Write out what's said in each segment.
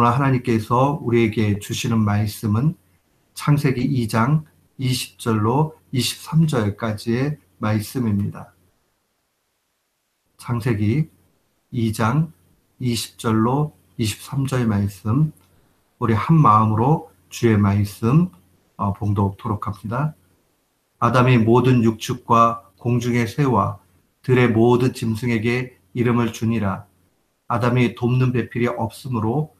오늘 하나님께서 우리에게 주시는 말씀은 창세기 2장 20절로 23절까지의 말씀입니다. 창세기 2장 20절로 23절 말씀, 우리 한 마음으로 주의 말씀 어, 봉독토록 합니다. 아담이 모든 육축과 공중의 새와 들의 모든 짐승에게 이름을 주니라. 아담이 돕는 배필이 없으므로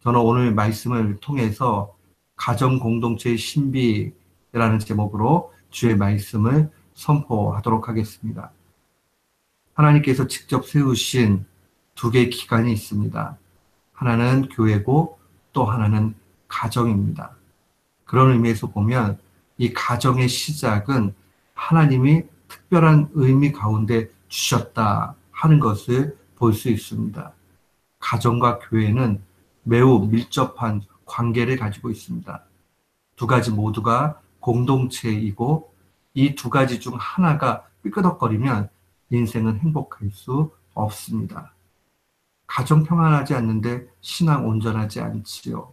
저는 오늘 말씀을 통해서 가정 공동체의 신비라는 제목으로 주의 말씀을 선포하도록 하겠습니다. 하나님께서 직접 세우신 두 개의 기관이 있습니다. 하나는 교회고 또 하나는 가정입니다. 그런 의미에서 보면 이 가정의 시작은 하나님이 특별한 의미 가운데 주셨다 하는 것을 볼 수 있습니다. 가정과 교회는 매우 밀접한 관계를 가지고 있습니다. 두 가지 모두가 공동체이고 이 두 가지 중 하나가 삐끄덕거리면 인생은 행복할 수 없습니다. 가정 평안하지 않는데 신앙 온전하지 않지요.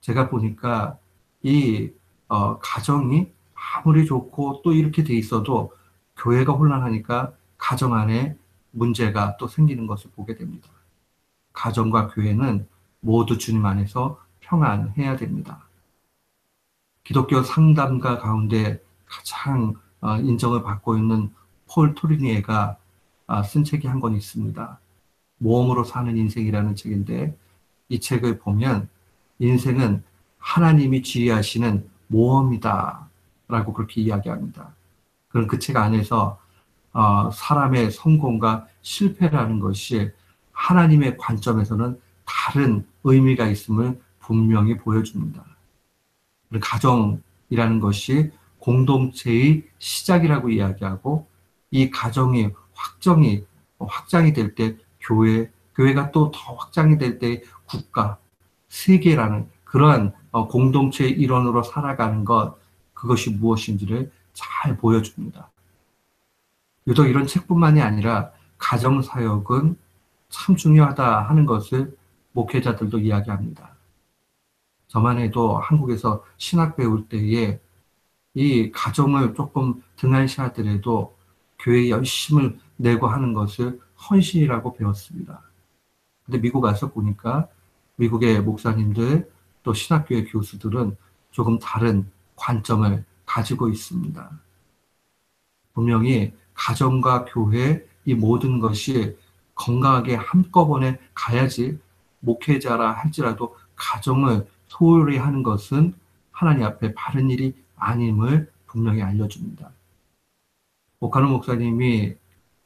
제가 보니까 이 어, 가정이 아무리 좋고 또 이렇게 돼 있어도 교회가 혼란하니까 가정 안에 문제가 또 생기는 것을 보게 됩니다. 가정과 교회는 모두 주님 안에서 평안해야 됩니다. 기독교 상담가 가운데 가장 어, 인정을 받고 있는 폴 토리니에가 아, 쓴 책이 한 권 있습니다. 모험으로 사는 인생이라는 책인데 이 책을 보면 인생은 하나님이 지휘하시는 모험이다 라고 그렇게 이야기합니다. 그럼 그책 안에서 어, 사람의 성공과 실패라는 것이 하나님의 관점에서는 다른 의미가 있음을 분명히 보여줍니다. 가정이라는 것이 공동체의 시작이라고 이야기하고 이 가정이 확정이 확장이 될 때 교회 교회가 또 더 확장이 될 때 국가 세계라는 그러한 어, 공동체의 일원으로 살아가는 것 그것이 무엇인지를 잘 보여줍니다. 유독 이런 책뿐만이 아니라 가정 사역은 참 중요하다 하는 것을 목회자들도 이야기합니다. 저만 해도 한국에서 신학 배울 때에 이 가정을 조금 등한시하더라도 교회 열심을 내고 하는 것을 헌신이라고 배웠습니다. 근데 미국 와서 보니까 미국의 목사님들 또 신학교의 교수들은 조금 다른 관점을 가지고 있습니다. 분명히 가정과 교회 이 모든 것이 건강하게 한꺼번에 가야지 목회자라 할지라도 가정을 소홀히 하는 것은 하나님 앞에 바른 일이 아님을 분명히 알려줍니다. 오카노 목사님이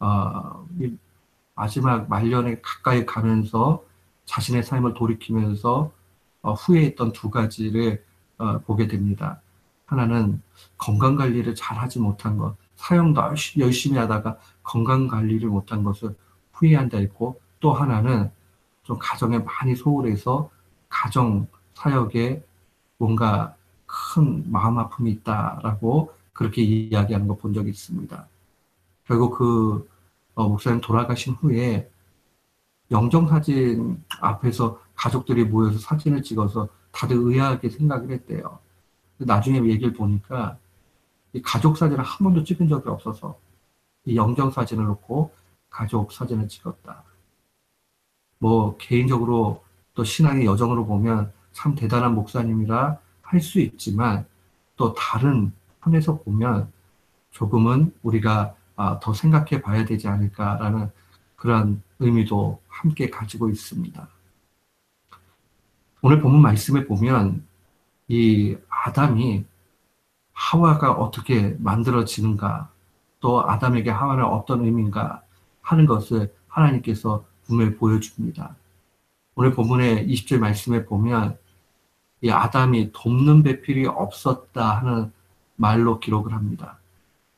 어, 마지막 말년에 가까이 가면서 자신의 삶을 돌이키면서 어, 후회했던 두 가지를 어, 보게 됩니다. 하나는 건강 관리를 잘 하지 못한 것, 사용도 열심히 하다가 건강 관리를 못한 것을 후회한다 했고 또 하나는 좀 가정에 많이 소홀해서 가정 사역에 뭔가 큰 마음 아픔이 있다라고 그렇게 이야기하는 거 본 적이 있습니다. 결국 그 어, 목사님 돌아가신 후에 영정 사진 앞에서 가족들이 모여서 사진을 찍어서 다들 의아하게 생각을 했대요. 나중에 얘기를 보니까 이 가족 사진을 한 번도 찍은 적이 없어서 이 영정 사진을 놓고 가족 사진을 찍었다. 뭐 개인적으로 또 신앙의 여정으로 보면 참 대단한 목사님이라 할 수 있지만 또 다른 편에서 보면 조금은 우리가 아, 더 생각해 봐야 되지 않을까라는 그런 의미도 함께 가지고 있습니다. 오늘 본문 말씀에 보면 이 아담이 하와가 어떻게 만들어지는가 또 아담에게 하와는 어떤 의미인가 하는 것을 하나님께서 분명히 보여줍니다. 오늘 본문의 20절 말씀에 보면 이 아담이 돕는 배필이 없었다 하는 말로 기록을 합니다.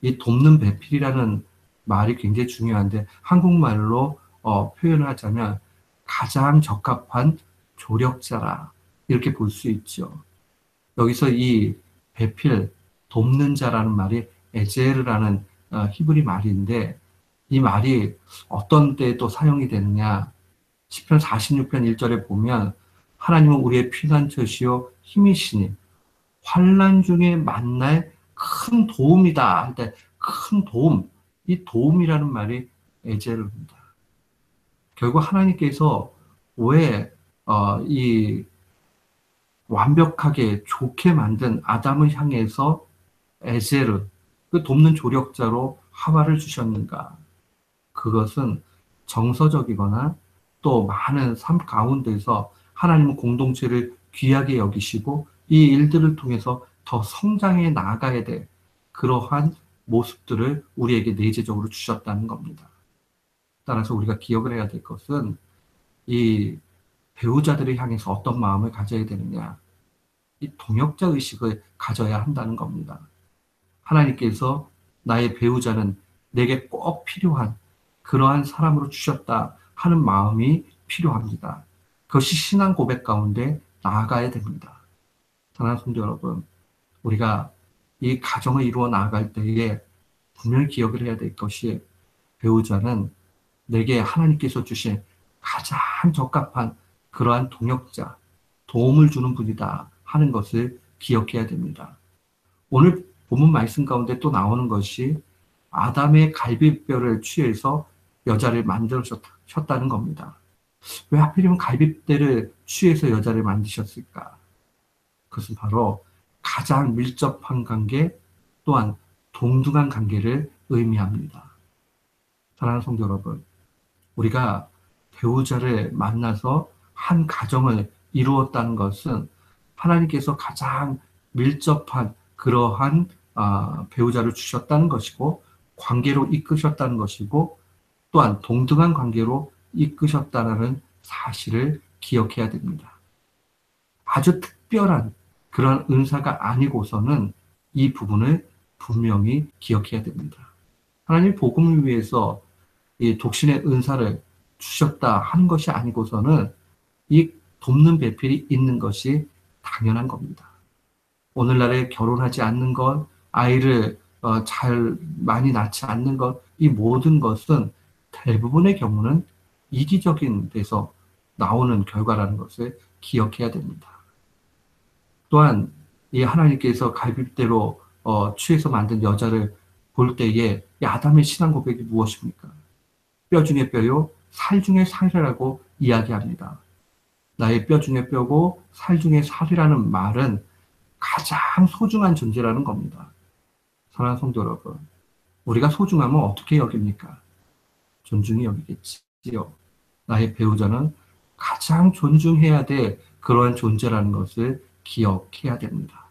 이 돕는 배필이라는 말이 굉장히 중요한데 한국말로 어, 표현을 하자면 가장 적합한 조력자라 이렇게 볼 수 있죠. 여기서 이 배필 돕는 자라는 말이 에제르라는 어, 히브리 말인데 이 말이 어떤 때또 사용이 되느냐 10편 46편 1절에 보면 하나님은 우리의 피난처시요 힘이시니 환란 중에 만날 큰 도움이다 할 때 큰 도움 이 도움이라는 말이 에제르입니다. 결국 하나님께서 왜이 어, 완벽하게 좋게 만든 아담을 향해서 에제르 그 돕는 조력자로 하와를 주셨는가? 그것은 정서적이거나 또 많은 삶 가운데서 하나님은 공동체를 귀하게 여기시고 이 일들을 통해서 더 성장해 나아가야 될 그러한 모습들을 우리에게 내재적으로 주셨다는 겁니다. 따라서 우리가 기억을 해야 될 것은 이 배우자들을 향해서 어떤 마음을 가져야 되느냐. 이 동역자 의식을 가져야 한다는 겁니다. 하나님께서 나의 배우자는 내게 꼭 필요한 그러한 사람으로 주셨다 하는 마음이 필요합니다. 그것이 신앙 고백 가운데 나아가야 됩니다. 사랑하는 성도 여러분, 우리가 이 가정을 이루어 나아갈 때에 분명히 기억을 해야 될 것이 배우자는 내게 하나님께서 주신 가장 적합한 그러한 동역자, 도움을 주는 분이다 하는 것을 기억해야 됩니다. 오늘 본문 말씀 가운데 또 나오는 것이 아담의 갈비뼈를 취해서 여자를 만들으셨다는 겁니다. 왜 하필이면 갈비뼈를 취해서 여자를 만드셨을까? 그것은 바로 가장 밀접한 관계 또한 동등한 관계를 의미합니다. 사랑하는 성도 여러분, 우리가 배우자를 만나서 한 가정을 이루었다는 것은 하나님께서 가장 밀접한 그러한 아, 배우자를 주셨다는 것이고 관계로 이끄셨다는 것이고 또한 동등한 관계로 이끄셨다는 사실을 기억해야 됩니다. 아주 특별한 그런 은사가 아니고서는 이 부분을 분명히 기억해야 됩니다. 하나님 복음을 위해서 이 독신의 은사를 주셨다 하는 것이 아니고서는 이 돕는 배필이 있는 것이 당연한 겁니다. 오늘날에 결혼하지 않는 것, 아이를 어, 잘 많이 낳지 않는 것, 이 모든 것은 대부분의 경우는 이기적인 데서 나오는 결과라는 것을 기억해야 됩니다. 또한 이 하나님께서 갈비대로 어, 취해서 만든 여자를 볼 때에 이 아담의 신앙 고백이 무엇입니까? 뼈 중에 뼈요, 살 중에 살이라고 이야기합니다. 나의 뼈 중에 뼈고 살 중에 살이라는 말은 가장 소중한 존재라는 겁니다. 사랑하는 성도 여러분, 우리가 소중하면 어떻게 여깁니까? 존중히 여기겠지요. 나의 배우자는 가장 존중해야 될 그러한 존재라는 것을 기억해야 됩니다.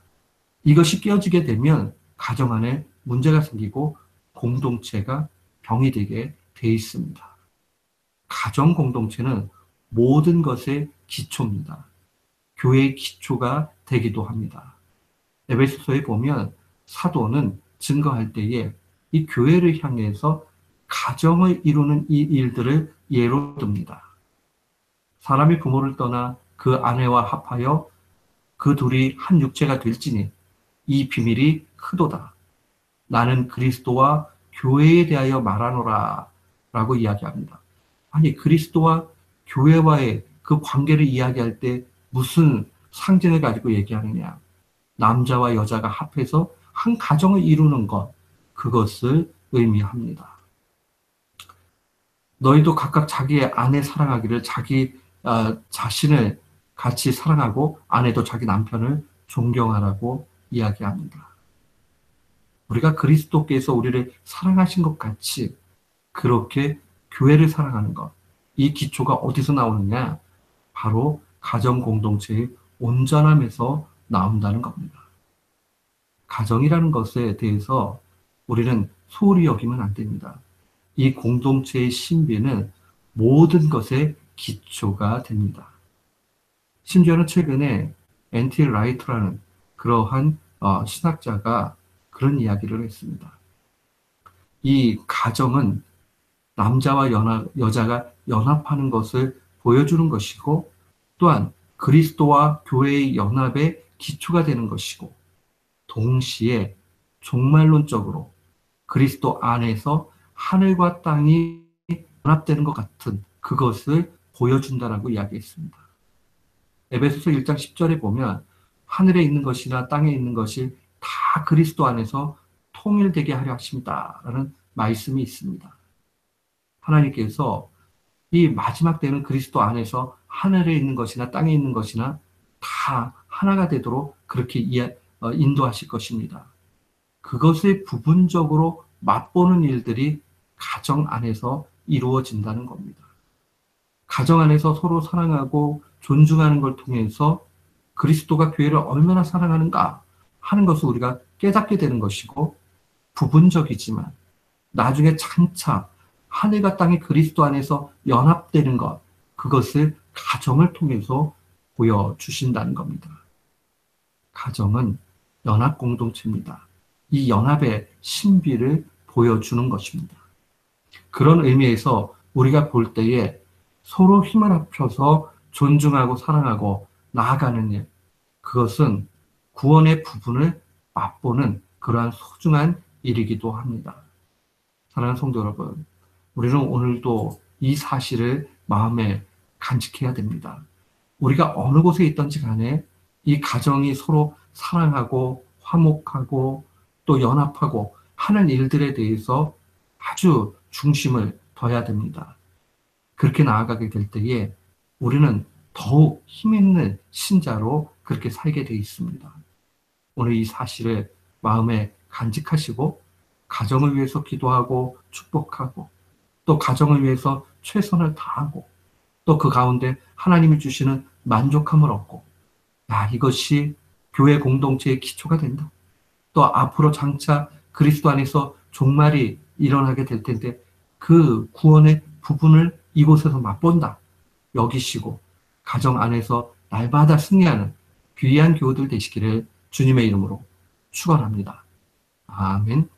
이것이 깨어지게 되면 가정 안에 문제가 생기고 공동체가 병이 되게 돼 있습니다. 가정 공동체는 모든 것의 기초입니다. 교회의 기초가 되기도 합니다. 에베소서에 보면 사도는 증거할 때에 이 교회를 향해서 가정을 이루는 이 일들을 예로 듭니다. 사람이 부모를 떠나 그 아내와 합하여 그 둘이 한 육체가 될지니 이 비밀이 크도다. 나는 그리스도와 교회에 대하여 말하노라 라고 이야기합니다. 아니 그리스도와 교회와의 그 관계를 이야기할 때 무슨 상징을 가지고 얘기하느냐. 남자와 여자가 합해서 한 가정을 이루는 것, 그것을 의미합니다. 너희도 각각 자기의 아내 사랑하기를 자기 어, 자신을 같이 사랑하고 아내도 자기 남편을 존경하라고 이야기합니다. 우리가 그리스도께서 우리를 사랑하신 것 같이 그렇게 교회를 사랑하는 것, 이 기초가 어디서 나오느냐? 바로 가정 공동체의 온전함에서 나온다는 겁니다. 가정이라는 것에 대해서 우리는 소홀히 여기면 안 됩니다. 이 공동체의 신비는 모든 것의 기초가 됩니다. 심지어는 최근에 엔티 라이트라는 그러한 어, 신학자가 그런 이야기를 했습니다. 이 가정은 남자와 연합, 여자가 연합하는 것을 보여주는 것이고 또한 그리스도와 교회의 연합의 기초가 되는 것이고 동시에 종말론적으로 그리스도 안에서 하늘과 땅이 연합되는 것 같은 그것을 보여준다라고 이야기했습니다. 에베소서 1장 10절에 보면 하늘에 있는 것이나 땅에 있는 것이 다 그리스도 안에서 통일되게 하려 하십니다라는 말씀이 있습니다. 하나님께서 이 마지막 때는 그리스도 안에서 하늘에 있는 것이나 땅에 있는 것이나 다 하나가 되도록 그렇게 어, 인도하실 것입니다. 그것을 부분적으로 맛보는 일들이 가정 안에서 이루어진다는 겁니다. 가정 안에서 서로 사랑하고 존중하는 걸 통해서 그리스도가 교회를 얼마나 사랑하는가 하는 것을 우리가 깨닫게 되는 것이고 부분적이지만 나중에 장차 하늘과 땅이 그리스도 안에서 연합되는 것 그것을 가정을 통해서 보여주신다는 겁니다. 가정은 연합 공동체입니다. 이 연합의 신비를 보여주는 것입니다. 그런 의미에서 우리가 볼 때에 서로 힘을 합쳐서 존중하고 사랑하고 나아가는 일, 그것은 구원의 부분을 맛보는 그러한 소중한 일이기도 합니다. 사랑하는 성도 여러분, 우리는 오늘도 이 사실을 마음에 간직해야 됩니다. 우리가 어느 곳에 있든지 간에 이 가정이 서로 사랑하고 화목하고 또 연합하고 하는 일들에 대해서 아주 중심을 둬야 됩니다. 그렇게 나아가게 될 때에 우리는 더욱 힘있는 신자로 그렇게 살게 되어 있습니다. 오늘 이 사실을 마음에 간직하시고 가정을 위해서 기도하고 축복하고 또 가정을 위해서 최선을 다하고 또 그 가운데 하나님이 주시는 만족함을 얻고 야 이것이 교회 공동체의 기초가 된다. 또 앞으로 장차 그리스도 안에서 종말이 일어나게 될 텐데 그 구원의 부분을 이곳에서 맛본다. 여기시고 가정 안에서 날마다 승리하는 귀한 교우들 되시기를 주님의 이름으로 축원합니다. 아멘.